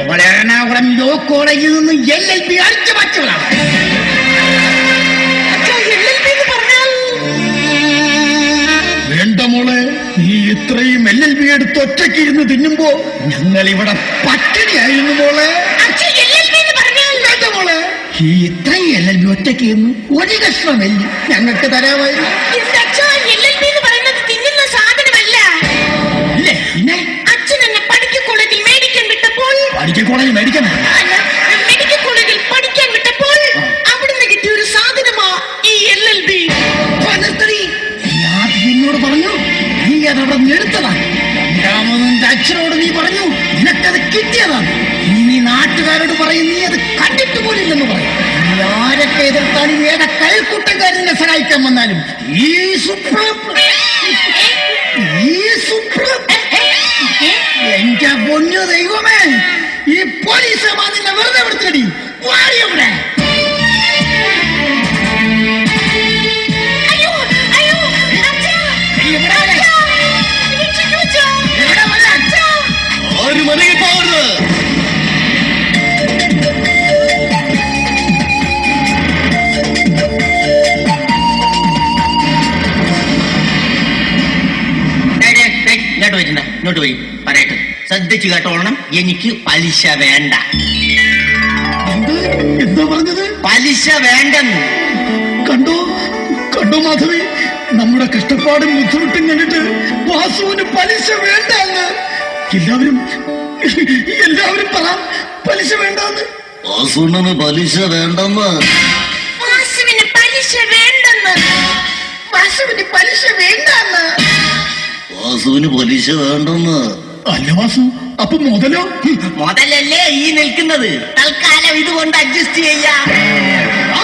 അവൾ എറണാകുളം ലോ കോളേജിൽ നിന്ന് എൽ എൽ പി അടിച്ചു മാറ്റിയവളാണ്. വേണ്ട മോളെ നീ ഇത്രയും എൽ എൽ ബി എടുത്ത് ഒറ്റയ്ക്ക് ഇരുന്ന് തിന്നുമ്പോ ഞങ്ങൾ ഇവിടെ പട്ടിണിയായിരുന്നു മോളെ. മോളെ ഈ ഇത്രയും എൽ എൽ ബി ഒറ്റയ്ക്ക് ഇരുന്ന് ഒരു കഷ്ണം എല്ലി ഞങ്ങൾക്ക് തരാമായിരുന്നു. വിട്ടപ്പോൾ പഠിക്കാൻ കോളേജ് മേടിക്കണം അല്ല, മെഡിക്കൽ കോളേജിൽ പഠിക്കാൻ വിട്ടപ്പോൾ അവിടുന്ന് കിട്ടിയ ഒരു സാധനമാ ഈ എൽ എൽ ബി എന്നോട് പറഞ്ഞു നീ അതവിടെ എടുത്തതാണ് രണ്ടാമത് നിന്റെ അച്ഛനോട് നീ പറഞ്ഞു നിനക്കത് കിട്ടിയതാണ് ഇനി നീ നാട്ടുകാരോട് പറയും നീ അത് കണ്ടിട്ട് പോലില്ലെന്ന് പറയും. ആരൊക്കെ എതിർത്താലും ഏത കൈക്കൂട്ടക്കാരനെ സഹായിക്കാൻ വന്നാലും ഈ സുപ്രീം ഈ സുപ്രീം രക്ഷിക്കൂ അച്ഛാ. ഇവിടെ വരെ. അച്ഛാ. ആരും അനങ്ങി പോകരുത് ഡേയ് ഡേയ് ഡേയ് ഇങ്ങോട്ട് വരണ്ട ഇങ്ങോട്ട് വരും പറയട്ടെ ശ്രദ്ധിച്ചു കേട്ടോളണം എനിക്ക് പലിശ വേണ്ട. എന്ത്? എന്താ പറഞ്ഞത്? പലിശ വേണ്ടെന്ന്. കണ്ടോ? കണ്ടോ മാധവി? നമ്മുടെ കഷ്ടപ്പാടും ബുദ്ധിമുട്ടും കണ്ടിട്ട് വാസുവിന് പലിശ വേണ്ട എന്ന് എല്ലാവരും എല്ലാവരും പറ. പലിശ വേണ്ടെന്ന്. വാസുവിന് പലിശ വേണ്ടെന്ന്. വാസുവിന് പലിശ വേണ്ടെന്ന്. വാസുവിന് പലിശ വേണ്ടെന്ന്. വാസുവിന് പലിശ വേണ്ടെന്ന്. അല്ല വാസു അപ്പൊ മുതലോ? മുതലല്ലേ ഈ നിൽക്കുന്നത്. തൽക്കാലം ഇതുകൊണ്ട് അഡ്ജസ്റ്റ് ചെയ്യാം.